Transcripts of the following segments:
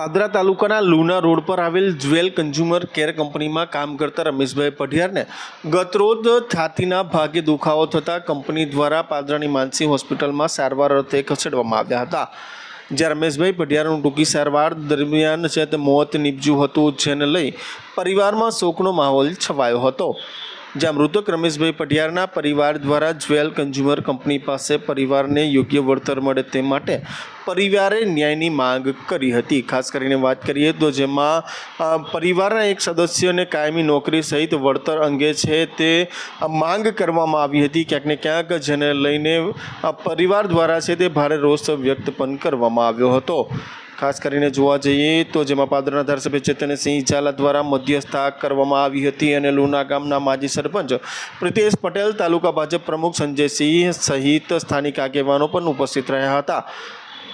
પાદરા તાલુકાના લુના રોડ પર આવેલ જ્વેલ કન્ઝ્યુમર કેર કંપનીમાં કામ કરતા રમેશભાઈ પઢિયારને ગતરોજ છાતીના ભાગે દુખાવો થતાં કંપની દ્વારા પાદરાની માનસી હોસ્પિટલમાં સારવાર અર્થે ખસેડવામાં આવ્યા હતા. જ્યાં રમેશભાઈ પઢિયારનું ટૂંકી સારવાર દરમિયાન છે તે મોત નીપજ્યું હતું, જેને લઈ પરિવારમાં શોકનો માહોલ છવાયો હતો. જ્યાં મૃતક રમેશભાઈ પઢિયારના પરિવાર દ્વારા જ્વેલ કન્ઝ્યુમર કંપની પાસે પરિવારને યોગ્ય વળતર મળે તે માટે પરિવારે ન્યાયની માંગ કરી હતી. ખાસ કરીને વાત કરીએ તો જેમાં પરિવારના એક સદસ્યને કાયમી નોકરી સહિત વળતર અંગે છે તે માંગ કરવામાં આવી હતી. ક્યાંક ને ક્યાંક જેને લઈને પરિવાર દ્વારા છે તે ભારે રોષ વ્યક્ત પણ કરવામાં આવ્યો હતો. ખાસ કરીને જોવા જઈએ તો જેમાં પાદરના ધારાસભ્ય ચેતનસિંહ ઝાલા દ્વારા મધ્યસ્થા કરવામાં આવી હતી અને લુના ગામના માજી સરપંચ પ્રિતેશ પટેલ, તાલુકા ભાજપ પ્રમુખ સંજયસિંહ સહિત સ્થાનિક આગેવાનો પણ ઉપસ્થિત રહ્યા હતા.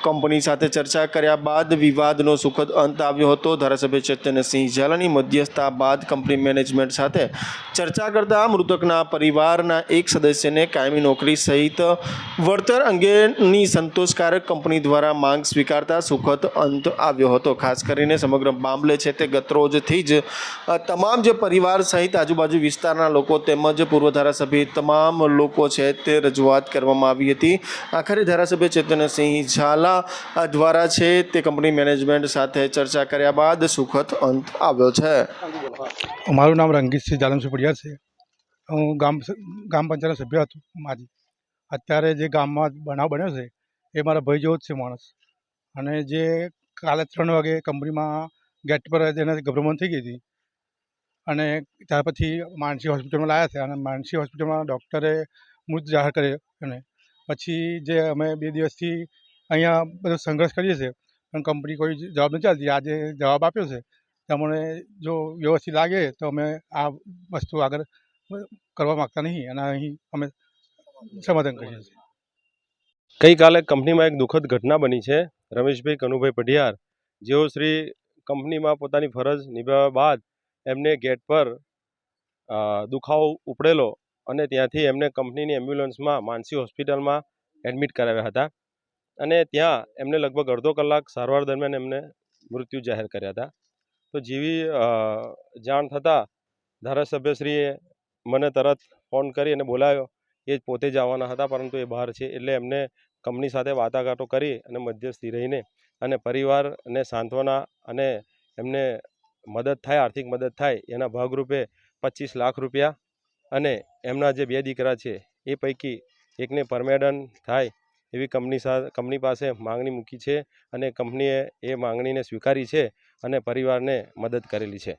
કંપની સાથે ચર્ચા કર્યા બાદ વિવાદનો સુખદ અંત આવ્યો હતો. ધારાસભ્ય ચૈતન્યસિંહ ઝાલાની મધ્યસ્થતા બાદ કંપની મેનેજમેન્ટ સાથે ચર્ચા કરતા મૃતકના પરિવારના એક સદસ્યને કાયમી નોકરી સહિત વળતર અંગેની સંતોષકારક કંપની દ્વારા માંગ સ્વીકારતા સુખદ અંત આવ્યો હતો. ખાસ કરીને સમગ્ર મામલે છે તે ગતરોજથી જ તમામ જે પરિવાર સહિત આજુબાજુ વિસ્તારના લોકો તેમજ પૂર્વ ધારાસભ્ય તમામ લોકો છે તે રજૂઆત કરવામાં આવી હતી. આખરે ધારાસભ્ય ચેતનસિંહ ઝાલા અ, દ્વારા છે તે કંપની મેનેજમેન્ટ સાથે ચર્ચા કર્યા બાદ સુખદ અંત આવ્યો છે. મારું નામ રંગીતસિંહ જાલમસિંહ પડિયા છે. હું ગામ ગામ પંચાયત સભ્ય હતો મારી અત્યારે જે ગામમાં બનાવ બન્યો છે એ મારા ભાઈ જેવો જ છે માણસ. અને જે કાલે ત્રણ વાગે કંપનીમાં ગેટ પર તેને ગભરામણ થઈ ગઈ હતી. અને ત્યાર પછી માનસી હોસ્પિટલમાં લાવ્યા છે અને માનસી હોસ્પિટલમાં ડૉક્ટરે મૃત જાહેર કર્યો અને પછી જે અમે બે દિવસથી અહીંયા બધો સંઘર્ષ કરીએ છીએ. પણ કંપની કોઈ જવાબ નથી આપતી. આજે જવાબ આપ્યો છે. તમને જો વ્યવસ્થિત લાગે તો અમે આ વસ્તુ આગળ કરવા માગતા નહીં. અને અહીં અમે સમાધાન કરીએ છીએ. ગઈકાલે કંપનીમાં એક દુઃખદ ઘટના બની છે. રમેશભાઈ કનુભાઈ પઢિયાર, જેઓ શ્રી કંપનીમાં પોતાની ફરજ નિભાવ્યા બાદ એમને ગેટ પર દુખાવો ઉપડેલો અને ત્યાંથી એમને કંપનીની એમ્બ્યુલન્સમાં, માનસી હોસ્પિટલમાં એડમિટ કરાવ્યા હતા. અને ત્યાં એમને લગભગ અડધો કલાક સારવાર દરમિયાન એમને મૃત્યુ જાહેર કર્યા હતા. તો જેવી જાણ થતાં ધારાસભ્યશ્રીએ મને તરત ફોન કરી અને બોલાવ્યો એ જ પોતે જ આવવાના હતા, પરંતુ એ બહાર છે એટલે એમને કંપની સાથે વાટાઘાટો કરી અને મધ્યસ્થી રહીને અને પરિવારને સાંત્વના અને એમને મદદ થાય, આર્થિક મદદ થાય, એના ભાગરૂપે પચીસ લાખ રૂપિયા અને એમના જે બે દીકરા છે એ પૈકી એકને પરમેડન થાય એવી કંપની કંપની પાસે માંગણી મૂકી છે અને કંપનીએ એ માંગણીને સ્વીકારી છે અને પરિવારને મદદ કરેલી છે.